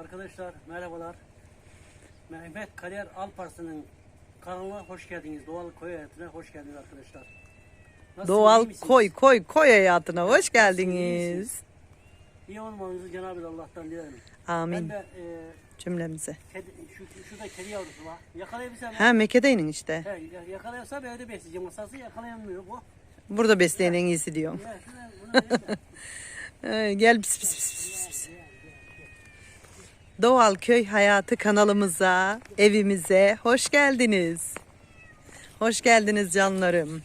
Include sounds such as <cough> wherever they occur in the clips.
Arkadaşlar merhabalar. Mehmet Kader Alparslan'ın kanalına hoş geldiniz. Doğal köy hayatına hoş geldiniz arkadaşlar. İyi Doğal koy koy koy hayatına hoş geldiniz. İyi olmanızı Cenab-ı Allah'tan dilerim. Amin Ben de e, cümlemize. kedi, şu, şurada kedi yavrusu var. Yakalayabilsem, Ha Mekke'deyinin işte. he, ya- yakalayamsam evde besleyeceğim. Masası yakalayamıyor bu. Burada besleyen en iyisi diyorum. Ya, şuna, buna. <laughs> Ee, gel pis pis pis. Doğal Köy Hayatı kanalımıza, evimize hoş geldiniz. Hoş geldiniz canlarım.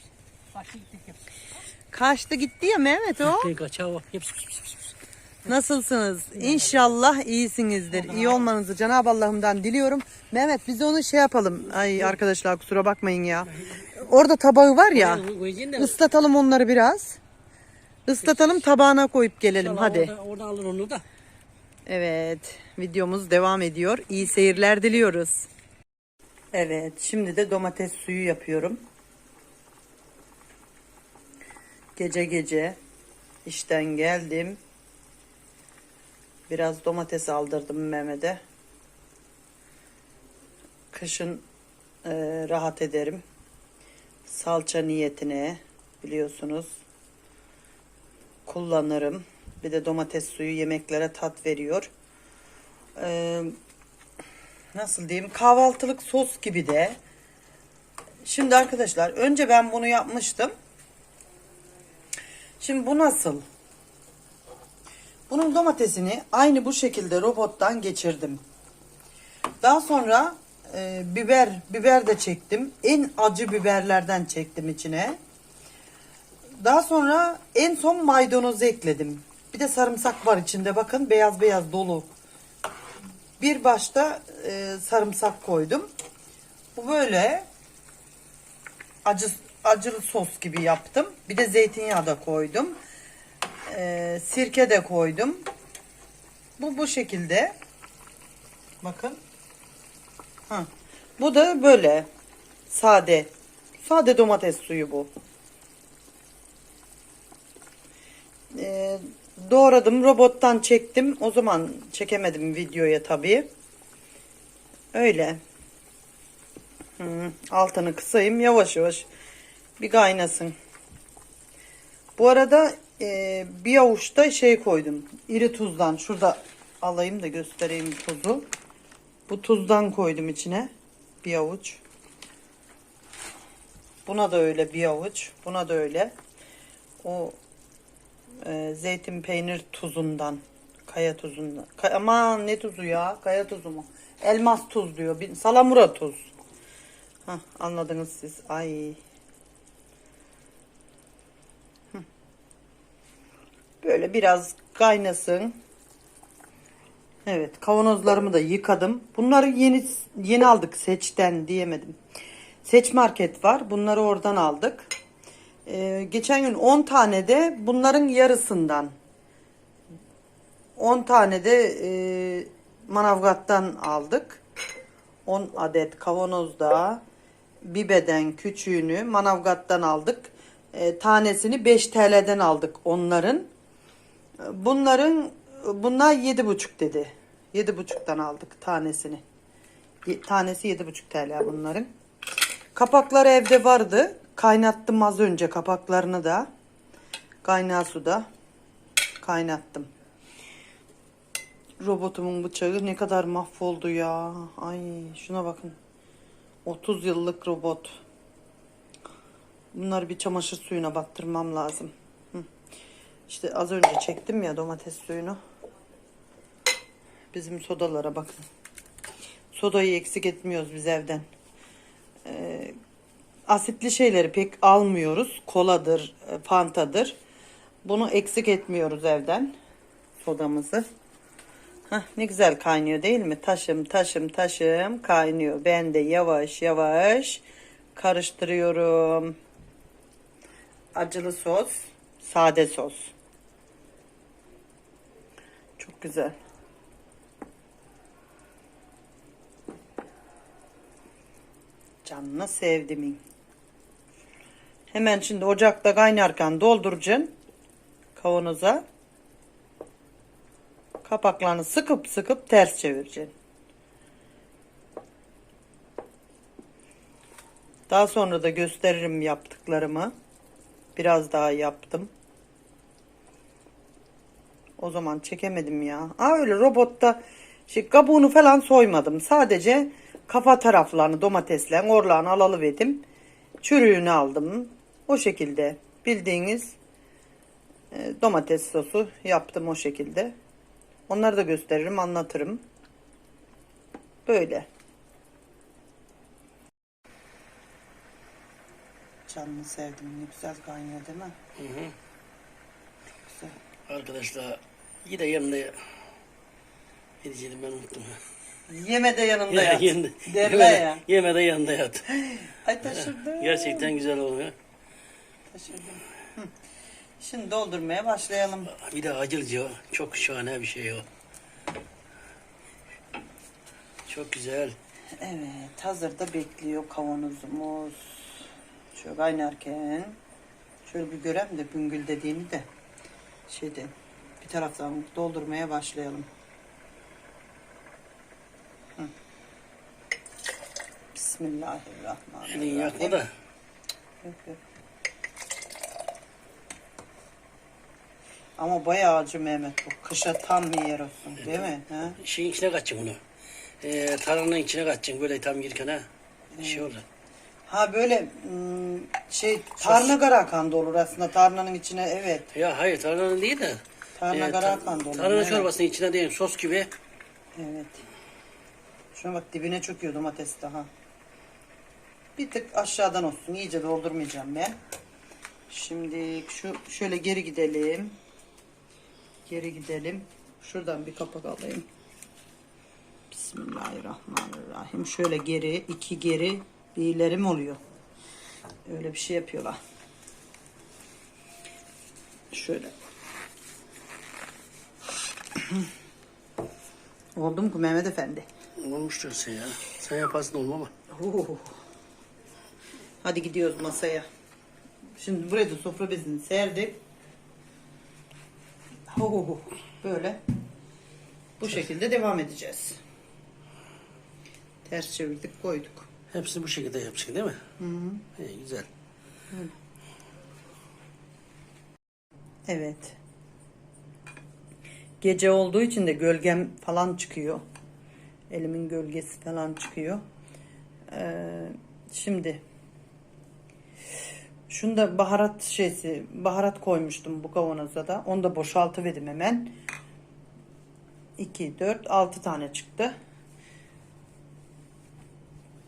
Kaçtı gitti ya Mehmet o. Nasılsınız? İnşallah iyisinizdir. İyi olmanızı Cenab-ı Allah'ımdan diliyorum. Mehmet biz onu şey yapalım. Ay arkadaşlar kusura bakmayın ya. Orada tabağı var ya. Islatalım onları biraz. Islatalım tabağına koyup gelelim hadi. Orada, orada alır onu da. Evet videomuz devam ediyor. İyi seyirler diliyoruz. Evet şimdi de domates suyu yapıyorum. Gece gece işten geldim. Biraz domates aldırdım Mehmet'e. Kışın e, rahat ederim. Salça niyetine biliyorsunuz kullanırım. Bir de domates suyu yemeklere tat veriyor. Ee, nasıl diyeyim kahvaltılık sos gibi de. Şimdi arkadaşlar önce ben bunu yapmıştım. Şimdi bu nasıl? Bunun domatesini aynı bu şekilde robottan geçirdim. Daha sonra e, biber biber de çektim. En acı biberlerden çektim içine. Daha sonra en son maydanozu ekledim. Bir de sarımsak var içinde bakın beyaz beyaz dolu. Bir başta e, sarımsak koydum. Bu böyle acı acılı sos gibi yaptım. Bir de zeytinyağı da koydum. E, sirke de koydum. Bu bu şekilde. Bakın. Ha. Bu da böyle sade. Sade domates suyu bu. Ee, doğradım robottan çektim. O zaman çekemedim videoya tabii. Öyle. Hı, altını kısayım yavaş yavaş bir kaynasın. Bu arada e, bir avuç da şey koydum iri tuzdan. Şurada alayım da göstereyim tuzu. Bu tuzdan koydum içine bir avuç. Buna da öyle bir avuç buna da öyle. O e, zeytin peynir tuzundan kaya tuzundan Kay- aman ne tuzu ya kaya tuzu mu elmas tuz diyor Bir- salamura tuz Hah, anladınız siz ay böyle biraz kaynasın Evet kavanozlarımı da yıkadım. Bunları yeni yeni aldık seçten diyemedim. Seç market var. Bunları oradan aldık. Ee, geçen gün 10 tane de bunların yarısından 10 tane de e, Manavgat'tan aldık. 10 adet kavanozda Bibe'den küçüğünü Manavgat'tan aldık. E, tanesini 5 TL'den aldık onların. Bunların bunlar 7,5 dedi. 7,5'tan aldık tanesini. Tanesi 7,5 TL bunların. Kapakları evde vardı. Kaynattım az önce kapaklarını da. Kaynağı suda kaynattım. Robotumun bıçağı ne kadar mahvoldu ya. Ay şuna bakın. 30 yıllık robot. Bunları bir çamaşır suyuna battırmam lazım. Hı. İşte az önce çektim ya domates suyunu. Bizim sodalara bakın. Sodayı eksik etmiyoruz biz evden. Ee, asitli şeyleri pek almıyoruz. Koladır, e, fantadır. Bunu eksik etmiyoruz evden. Sodamızı. Hah, ne güzel kaynıyor değil mi? Taşım taşım taşım kaynıyor. Ben de yavaş yavaş karıştırıyorum. Acılı sos, sade sos. Çok güzel. Canını sevdimin. Hemen şimdi ocakta kaynarken dolduracaksın kavanoza. Kapaklarını sıkıp sıkıp ters çevireceksin. Daha sonra da gösteririm yaptıklarımı. Biraz daha yaptım. O zaman çekemedim ya. Aa öyle robotta şey, kabuğunu falan soymadım. Sadece kafa taraflarını domatesle orlağını alalıverdim. Çürüğünü aldım. O şekilde bildiğiniz e, domates sosu yaptım o şekilde. Onları da gösteririm, anlatırım. Böyle. Canını sevdim. Ne güzel kaynıyor değil mi? Hı hı. Güzel. Arkadaşlar yine yanında gideceğim ben unuttum. Yeme de yanında <laughs> yat. Yeme- yeme- ya. Yeme de yanında yat. Ay taşırdım. Gerçekten güzel oluyor. Taşırdım. Hı. Şimdi doldurmaya başlayalım. Bir de acılcı. Çok şahane bir şey o. Çok güzel. Evet, hazırda bekliyor kavanozumuz. Şöyle kaynarken şöyle bir görem de büngül dediğini de şeyde bir taraftan doldurmaya başlayalım. Hı. Bismillahirrahmanirrahim. yakma da. Yok, yok. Ama bayağı acı Mehmet bu. Kışa tam bir yer olsun değil mi? Ha? Şeyin içine kaçacaksın bunu. Ee, tarhananın içine kaçacaksın böyle tam girken ha. Şey olur. Ha böyle şey tarhana karakan da olur aslında tarhananın içine evet. Ya hayır tarhananın değil de. Tarhana e, karakan da olur. Tarhana evet. çorbasının içine değil sos gibi. Evet. Şuna bak dibine çöküyor domates daha. Bir tık aşağıdan olsun. İyice doldurmayacağım ben. Şimdi şu şöyle geri gidelim. Geri gidelim. Şuradan bir kapak alayım. Bismillahirrahmanirrahim. Şöyle geri, iki geri bir ilerim oluyor. Öyle bir şey yapıyorlar. Şöyle. <clears throat> Oldu mu Mehmet Efendi? Olmuştur sen ya. Sen yaparsın olma ama. Oo. Hadi gidiyoruz masaya. Şimdi buraya da sofra bezini serdik. Oo, Böyle. Bu şekilde devam edeceğiz. Ters çevirdik koyduk. Hepsini bu şekilde yapacaksın değil mi? Hı hı. İyi, güzel. Evet. Gece olduğu için de gölgem falan çıkıyor. Elimin gölgesi falan çıkıyor. Ee, şimdi şunda baharat şeysi baharat koymuştum bu kavanoza da. Onu da boşaltıverdim hemen. 2, 4, 6 tane çıktı.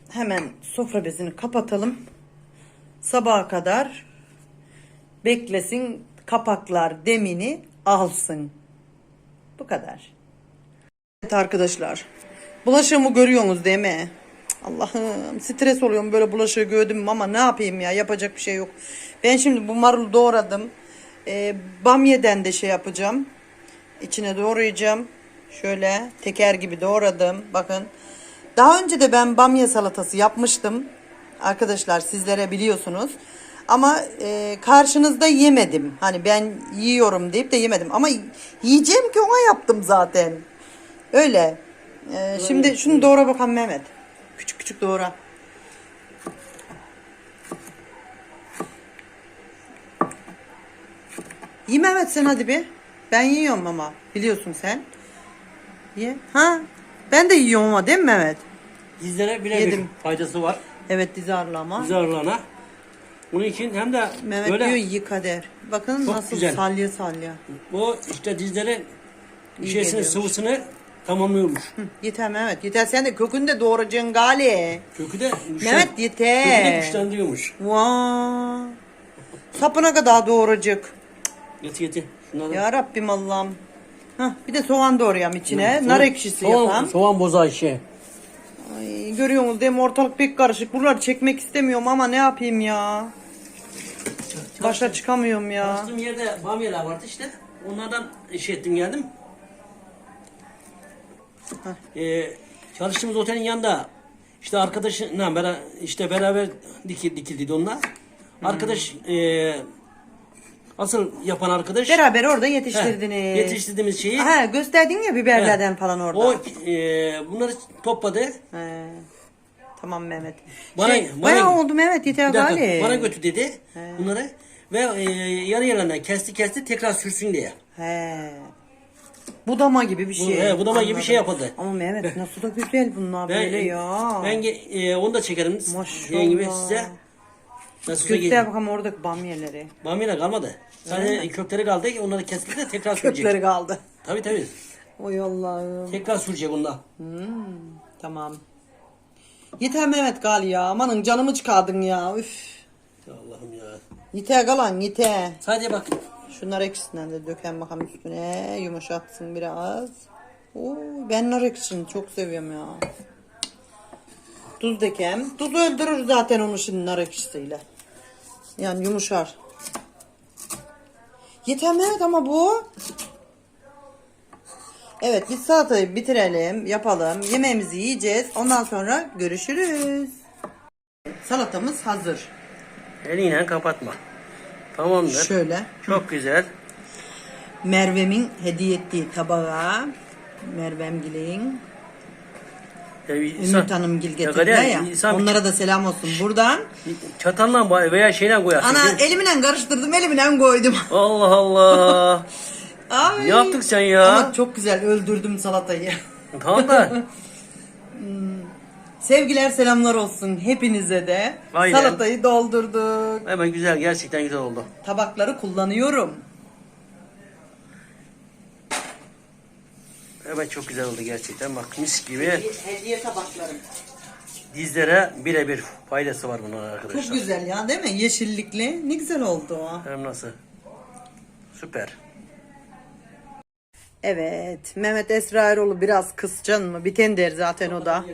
Hemen sofra bezini kapatalım. Sabaha kadar beklesin kapaklar demini alsın. Bu kadar. Evet arkadaşlar. Bulaşığımı görüyorsunuz değil mi? Allah'ım stres oluyorum böyle bulaşığı gördüm ama ne yapayım ya yapacak bir şey yok. Ben şimdi bu marulu doğradım. Ee, bamyeden de şey yapacağım. İçine doğrayacağım. Şöyle teker gibi doğradım. Bakın. Daha önce de ben bamya salatası yapmıştım. Arkadaşlar sizlere biliyorsunuz. Ama e, karşınızda yemedim. Hani ben yiyorum deyip de yemedim. Ama yiyeceğim ki ona yaptım zaten. Öyle. E, şimdi şunu doğra bakalım Mehmet. Küçük doğra. Ye Mehmet sen hadi bir. Ben yiyorum ama. Biliyorsun sen. Ye. Ha? Ben de yiyorum ama değil mi Mehmet? Dizlere bile bir Yedim. faydası var. Evet dizi ağırlama. Diz ağırlığına. Bunun için hem de Mehmet böyle diyor iyi kader. Bakın Çok nasıl güzel. salya salya. bu işte dizlerin İyi geliyormuş. sıvısını tamamlıyormuş. Yeter Mehmet. Yeter sen de kökünü de doğrayacaksın gali. Kökü de güçlen, Mehmet kökü de yeter. güçlendiriyormuş. Vaa. Sapına kadar doğrayacak. Getir getir. Şunları. Ya Rabbim Allah'ım. Hah, bir de soğan doğrayayım içine. Nar ekşisi soğan, yapam. Soğan bozağı şey. Ay, görüyorsunuz değil mi? Ortalık pek karışık. Buraları çekmek istemiyorum ama ne yapayım ya. Başa çıkamıyorum ya. Çalıştığım yerde bamyalar vardı işte. Onlardan şey ettim geldim. Ee, çalıştığımız otelin yanında işte arkadaşına beraber işte beraber dikil, dikildiydi onlar. Arkadaş e, asıl yapan arkadaş. Beraber orada Heh, yetiştirdiniz. yetiştirdiğimiz şeyi. Ha gösterdin ya biberlerden Heh, falan orada. O e, bunları topladı. He. Tamam Mehmet. Bana- şey, bana- bayağı oldu Mehmet yeter Bir dakika, bana götür dedi bunları. Ve e, yarı yarılarına kesti kesti tekrar sürsün diye. He. Budama gibi bir şey. he, budama gibi bir şey Anladım. yapıldı. Ama Mehmet <laughs> nasıl da güzel bunlar Ben, böyle ya. Ben e, onu da çekerim. Maşallah. Gibi size. Nasıl geliyor? bakalım oradaki bamyeleri. Bamya'da kalmadı. Sadece kökleri kaldı. Onları kesti de tekrar sürecek. Kökleri kaldı. Tabii tabii. Oy Allah'ım. Tekrar sürecek ondan. Tamam. Yeter Mehmet gal ya. Amanın canımı çıkardın ya. Üf. Allah'ım ya. Yeter galan yeter. Sadece bak. Şunlar ekşisinden de döken bakalım üstüne. Yumuşatsın biraz. Oo, ben nar ekşisini çok seviyorum ya. Tuz dökem. Tuz öldürür zaten onu şimdi nar ekşisiyle. Yani yumuşar. Yeter Mehmet ama bu. Evet biz salatayı bitirelim, yapalım. Yemeğimizi yiyeceğiz. Ondan sonra görüşürüz. Salatamız hazır. Eliyle kapatma. Tamamdır. Şöyle. Çok güzel. Merve'min hediye ettiği tabağa Mervem Gil'in Ya, Ümit Hanım Gil Ya Kader, ya. insan Onlara da selam olsun buradan. çatalla veya şeyle koyarsın. Ana elimle karıştırdım elimle koydum. <laughs> Allah Allah. Ay. ne yaptık sen ya? Ama çok güzel öldürdüm salatayı. Tamam da. <laughs> Sevgiler selamlar olsun hepinize de. Aynen. Salatayı doldurduk. Hemen güzel. Gerçekten güzel oldu. Tabakları kullanıyorum. Evet çok güzel oldu gerçekten. Bak mis gibi. Hediye tabaklarım. Dizlere birebir faydası var bunun Çok arkadaşlar. güzel ya değil mi? Yeşillikli. Ne güzel oldu o. Hem nasıl? Süper. Evet. Mehmet Esra Eroğlu biraz kıscan mı? Biten der zaten o da.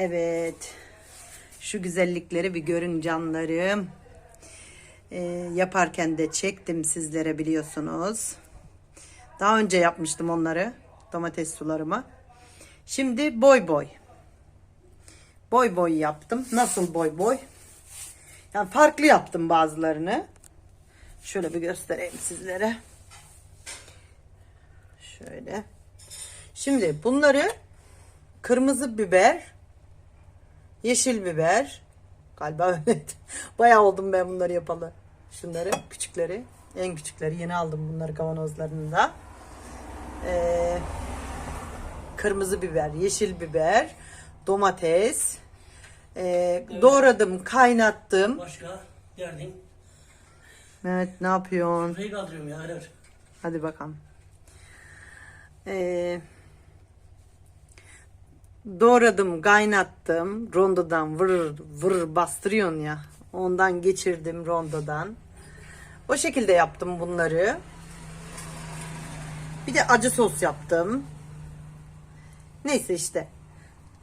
Evet. Şu güzellikleri bir görün canlarım. Ee, yaparken de çektim sizlere biliyorsunuz. Daha önce yapmıştım onları. Domates sularımı. Şimdi boy boy. Boy boy yaptım. Nasıl boy boy? Yani farklı yaptım bazılarını. Şöyle bir göstereyim sizlere. Şöyle. Şimdi bunları kırmızı biber, yeşil biber, galiba öyle. <laughs> Bayağı oldum ben bunları yapalı. Şunları, küçükleri, en küçükleri yeni aldım bunları kavanozlarında. Ee, kırmızı biber, yeşil biber, domates, ee, doğradım, kaynattım. Başka derdin. Mehmet ne yapıyorsun? Burayı kaldırıyorum ya. Hadi bakalım. Ee, doğradım, kaynattım. Rondodan vır vır bastırıyorsun ya. Ondan geçirdim rondodan. O şekilde yaptım bunları. Bir de acı sos yaptım. Neyse işte.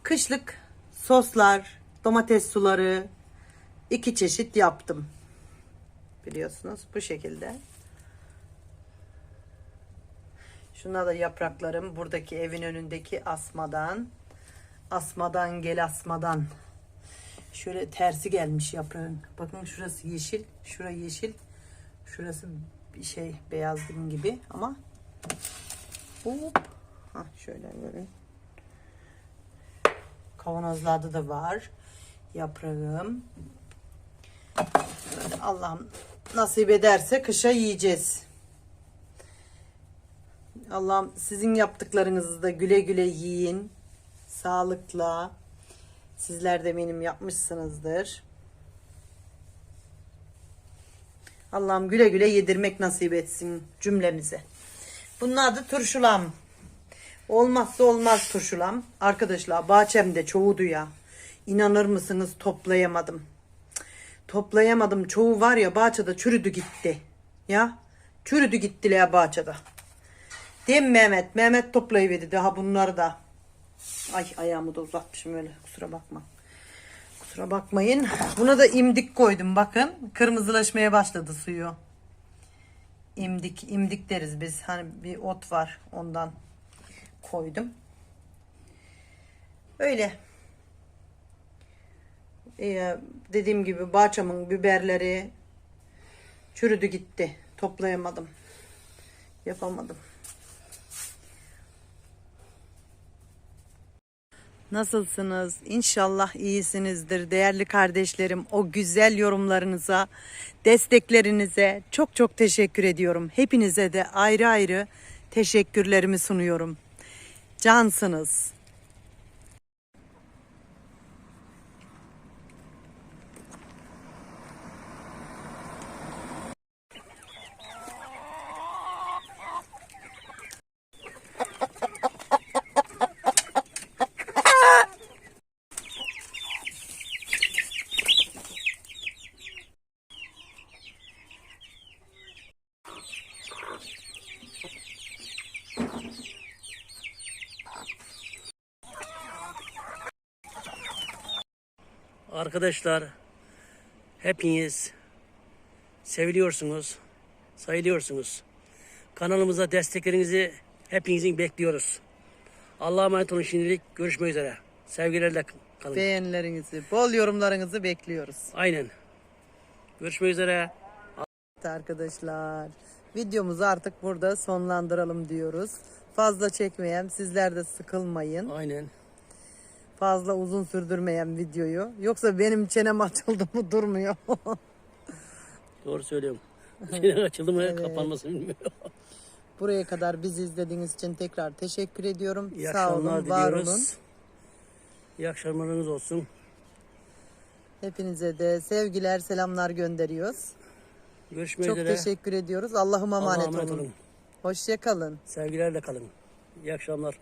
Kışlık soslar, domates suları iki çeşit yaptım. Biliyorsunuz bu şekilde. Şuna da yapraklarım buradaki evin önündeki asmadan. Asmadan gel asmadan. Şöyle tersi gelmiş yaprağın. Bakın şurası yeşil, şura yeşil. Şurası bir şey beyazlık gibi ama hop. Hah, şöyle görün. Kavanozlarda da var yaprağım. Allah'ım nasip ederse kışa yiyeceğiz. Allah'ım sizin yaptıklarınızı da güle güle yiyin. Sağlıkla. Sizler de benim yapmışsınızdır. Allah'ım güle güle yedirmek nasip etsin cümlemize. Bunun adı turşulam. Olmazsa olmaz turşulam. Arkadaşlar bahçemde çoğudu ya. İnanır mısınız toplayamadım. Toplayamadım. Çoğu var ya bahçede çürüdü gitti. Ya çürüdü gittiler bahçede. Değil mi Mehmet? Mehmet toplayıverdi daha bunları da. Ay ayağımı da uzatmışım öyle kusura bakma. Kusura bakmayın. Buna da imdik koydum bakın. Kırmızılaşmaya başladı suyu. İmdik, imdik deriz biz. Hani bir ot var ondan koydum. Öyle. Ee, dediğim gibi bahçamın biberleri Çürüdü gitti. Toplayamadım. Yapamadım. Nasılsınız? İnşallah iyisinizdir değerli kardeşlerim. O güzel yorumlarınıza, desteklerinize çok çok teşekkür ediyorum. Hepinize de ayrı ayrı teşekkürlerimi sunuyorum. Cansınız. Arkadaşlar hepiniz seviliyorsunuz, sayılıyorsunuz. Kanalımıza desteklerinizi hepinizin bekliyoruz. Allah'a emanet olun şimdilik. Görüşmek üzere. Sevgilerle kalın. Beğenilerinizi, bol yorumlarınızı bekliyoruz. Aynen. Görüşmek üzere. Arkadaşlar videomuzu artık burada sonlandıralım diyoruz. Fazla çekmeyen sizler de sıkılmayın. Aynen. Fazla uzun sürdürmeyen videoyu. Yoksa benim çenem açıldı mı durmuyor. <laughs> Doğru söylüyorum. Senin açıldı mı kapanmasını bilmiyorum. Buraya kadar bizi izlediğiniz için tekrar teşekkür ediyorum. İyi Sağ olun, var diliyoruz. olun. İyi akşamlarınız olsun. Hepinize de sevgiler, selamlar gönderiyoruz. Görüşmek Çok üzere. teşekkür ediyoruz. Allah'ıma emanet, emanet olun. olun. Hoşça kalın. Sevgilerle kalın. İyi akşamlar.